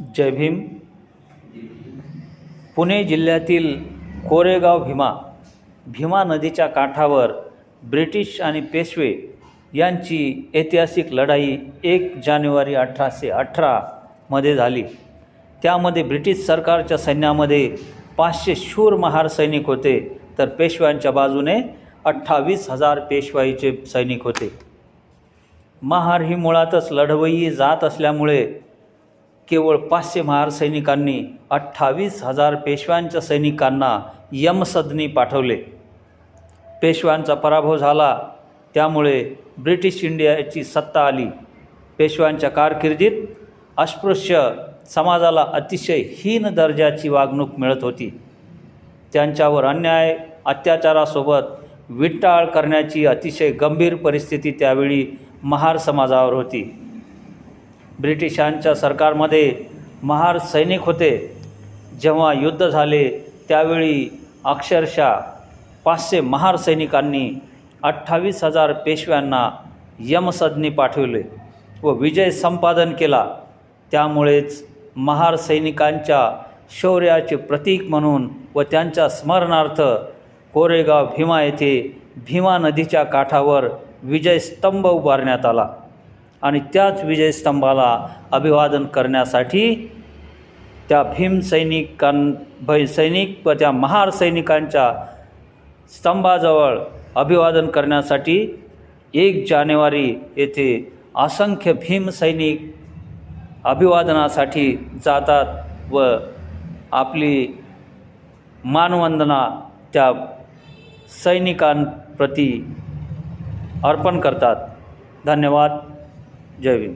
जय भीम. पुणे जिल्ह्यातील कोरेगाव भीमा भीमा नदीच्या काठावर ब्रिटिश आणि पेशवे यांची ऐतिहासिक लढाई एक जानेवारी अठराशे अठरामध्ये झाली. त्यामध्ये ब्रिटिश सरकारच्या सैन्यामध्ये पाचशे शूर महार सैनिक होते तर पेशव्यांच्या बाजूने अठ्ठावीस हजार पेशवाईचे सैनिक होते. महार ही मुळातच लढवई जात असल्यामुळे केवळ पाचशे महार सैनिकांनी अठ्ठावीस हजार पेशव्यांच्या सैनिकांना यमसदनी पाठवले. पेशव्यांचा पराभव झाला त्यामुळे ब्रिटिश इंडियाची सत्ता आली. पेशव्यांच्या कारकिर्दीत अस्पृश्य समाजाला अतिशय हीन दर्जाची वागणूक मिळत होती. त्यांच्यावर अन्याय अत्याचारासोबत विटाळ करण्याची अतिशय गंभीर परिस्थिती त्यावेळी महार समाजावर होती. ब्रिटिशांच्या सरकारमध्ये महार सैनिक होते. जेव्हा युद्ध झाले त्यावेळी अक्षरशः पाचशे महार सैनिकांनी अठ्ठावीस हजार पेशव्यांना यमसदनी पाठवले व विजय संपादन केला. त्यामुळेच महार सैनिकांच्या शौर्याचे प्रतीक म्हणून व त्यांच्या स्मरणार्थ कोरेगाव भीमा येथे भीमा नदीच्या काठावर विजय स्तंभ उभारण्यात आला. आणि त्याच विजयस्तंभाला अभिवादन करण्यासाठी त्या भीम सैनिकां भै सैनिक व त्या महार सैनिकांच्या स्तंभाजवळ अभिवादन करण्यासाठी एक जानेवारी येथे असंख्य भीम सैनिक अभिवादनासाठी जातात व आपली मानवंदना त्या सैनिकांप्रती अर्पण करतात. धन्यवाद. जय भीम.